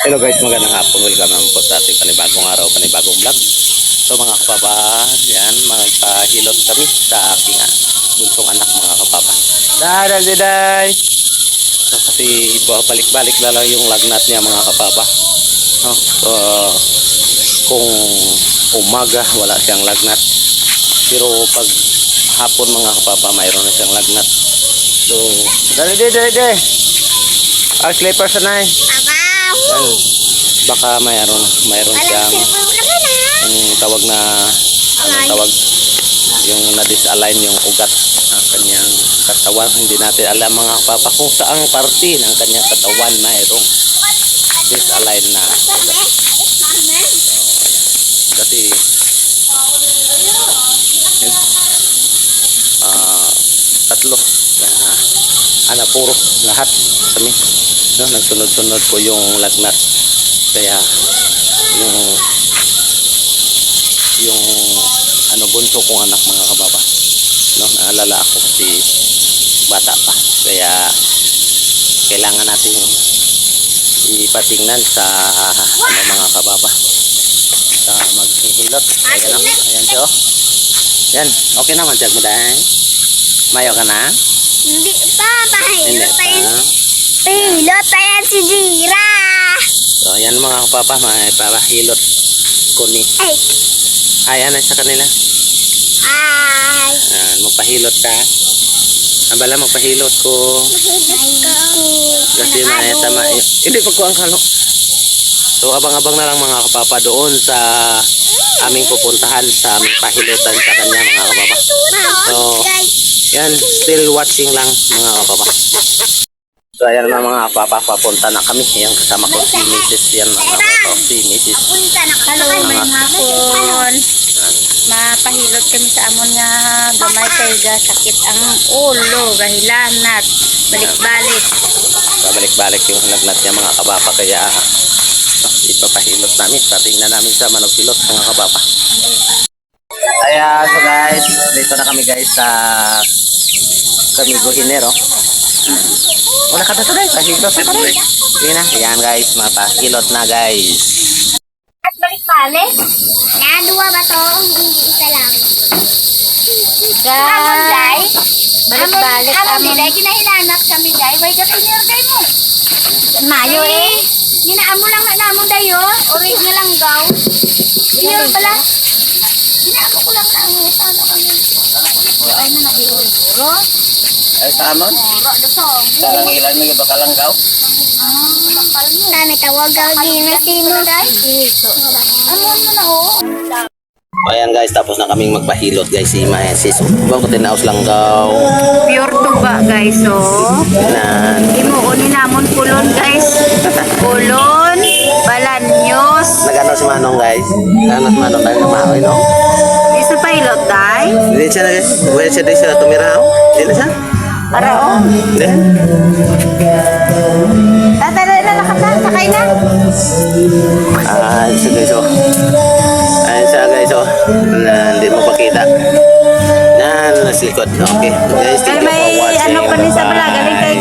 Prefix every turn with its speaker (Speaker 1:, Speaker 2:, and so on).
Speaker 1: Hello guys, magandang hapon. Welcome naman po sa ating panibagong araw, panibagong vlog. So mga kapapa, yan, magpahilot kami sa aking ah, bunsong anak mga kapapa. Dahan, diday! So kasi balik-balik na yung lagnat niya mga kapapa. No? So, kung umaga, wala siyang lagnat. Pero pag hapon mga kapapa, mayroon na siyang lagnat. So, dali, dali, dali, dali. Ah, slippers na eh. Yan. Baka mayroon, mayroon siyang ang tawag na anong tawag yung na-disalign yung ugat ng kanyang katawan. Hindi natin alam mga papa kung saang parte ng kanyang katawan mayroong disalign na kasi ah, tatlo na ana puro lahat kami no? Nagsunod-sunod po yung lagnat. Kaya yung yung ano bunso kong anak mga kababa no? Naalala ako kasi bata pa. Kaya kailangan natin ipatingnan sa ano mga kababa sa maghihilot. Ayan o ayan siya oh. yan okay naman siya mo dahil mayo ka na?
Speaker 2: Hindi pa, pahilot pa yan.
Speaker 1: pa
Speaker 2: Pahilot pa yan si Jira.
Speaker 1: so ayan mga kapapa may papahilot ko ni
Speaker 2: Ay,
Speaker 1: ayan na sa kanila
Speaker 2: ay.
Speaker 1: Ayan, magpahilot ka. Abala, magpahilot ko. Kasi may tama. Hindi, pag ko ang kalo. So, abang-abang na lang mga kapapa doon sa aming pupuntahan sa aming pahilutan sa kanya mga kapapa. So, yan, still watching lang mga kapapa. So, ayan na mga kapapa, papunta na kami. Yan, kasama ko si Mrs. Yan mga kapapa. Si Mrs.
Speaker 3: Hello, may hapon. Mapahilot kami sa amon nga gamay kay ga sakit ang ulo, gahilanat, balik-balik.
Speaker 1: Babalik-balik yung lagnat niya mga kabapa kaya ah, ipapahilot namin. Patingnan namin sa manogilot mga kabapa. Ayan, so guys, dito na kami guys sa Camigo Hinero. Wala ka na to guys, pahilot na to guys. Sige na, ayan guys, mapahilot na guys.
Speaker 2: At balik-balik. Nadua ba to? Hindi isa lang. Amon, Day.
Speaker 3: Balik-balik
Speaker 2: Amon. Day. Kinahilanap kami, Day. Way ka tinirday mo.
Speaker 3: Mayo eh.
Speaker 2: Ginaamo lang na namon, Day, oh. Orig nga lang gaw. Senior pala. Ginaamo ko lang na ang ano kami. Ay na nahiuro.
Speaker 1: Ay, sa amon?
Speaker 2: Oro, dasong.
Speaker 1: Sarang ilan may bakalanggaw?
Speaker 2: Kami tawag gaw din na sino. Amon mo na, oh.
Speaker 1: Ayan guys, tapos na kaming magpahilot guys. Si Maesis. Bago tinaos lang daw.
Speaker 3: Pure tuba guys, oh.
Speaker 1: Na
Speaker 3: Imuon ni namon pulon guys. Day.
Speaker 1: Hindi siya na guys. Buhay siya di siya tumiraw. Hindi na siya.
Speaker 3: Ara oh.
Speaker 1: Hindi.
Speaker 3: Tatalo na lakatan, sakay na.
Speaker 1: Ah, isa guys oh. Ayan siya guys. Na hindi mo pakita. Yan, nasa likod. Okay. Guys, you for
Speaker 3: may ano pa ni sa galing kay